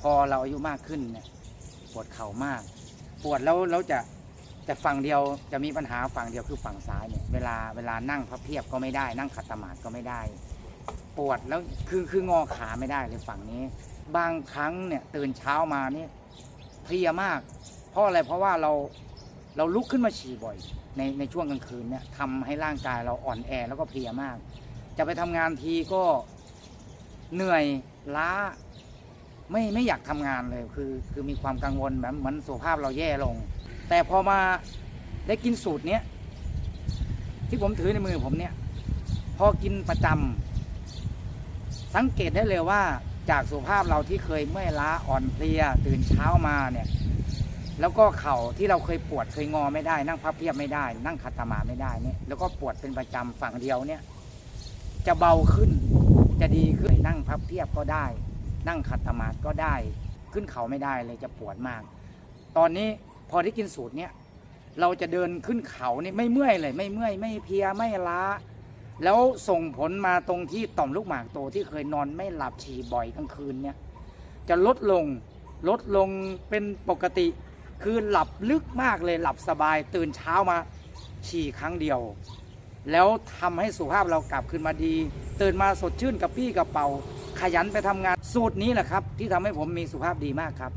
พอเราอายุมากขึ้นเนี่ยปวดเข่ามาก ปวดแล้วแล้วจะแต่ฝั่งเดียวจะมีปัญหาฝั่งเดียวคือฝั่งซ้ายเนี่ยเวลาเวลานั่งพับเพียบก็ไม่ได้ นั่งขัดสมาธิก็ไม่ได้ ปวดแล้วคือคืองอขาไม่ได้เลยฝั่งนี้ บางครั้งเนี่ยตื่นเช้ามานี่เพลียมาก เพราะอะไรเพราะว่าเราเราลุกขึ้นมาฉี่บ่อย ในในช่วงกลางคืนเนี่ยทำให้ร่างกายเราอ่อนแอแล้วก็เพลียมาก จะไปทำงานทีก็เหนื่อยล้า ไม่ไม่อยากทำงานเลยคือคือมีความกังวลแบบเหมือนสุขภาพเราแย่ลง แต่พอมาได้กินสูตรเนี้ยที่ผมถือในมือผมเนี่ย พอกินประจำสังเกตได้เลยว่าจากสุขภาพเราที่เคยเมื่อยล้าอ่อนเพลียตื่นเช้ามาเนี่ย แล้วก็เข่าที่เราเคยปวดเคยงอไม่ได้ นั่งพับเพียบไม่ได้ นั่งขัดสมาไม่ได้เนี่ยแล้วก็ปวดเป็นประจำฝั่งเดียวเนี่ย จะเบาขึ้นจะดีขึ้นนั่งพับเพียบก็ได้ นั่งขัดสมาธิก็ได้ ขึ้นเขาไม่ได้เลยจะปวดมาก ตอนนี้พอได้กินสูตรเนี้ยเราจะเดินขึ้นเขานี่ไม่เมื่อยเลย ไม่เมื่อยไม่เพียไม่ล้า แล้วส่งผลมาตรงที่ต่อมลูกหมากโตที่เคยนอนไม่หลับฉี่บ่อยกลางคืนเนี่ยจะลดลงลดลงเป็นปกติ คือหลับลึกมากเลยหลับสบายตื่นเช้ามาฉี่ครั้งเดียว แล้วทำให้สุขภาพเรากลับขึ้นมาดี ตื่นมาสดชื่นกับพี่กับเป่า ขยันไปทำงาน สูตรนี้แหละครับ ที่ทำให้ผมมีสุขภาพดีมากครับ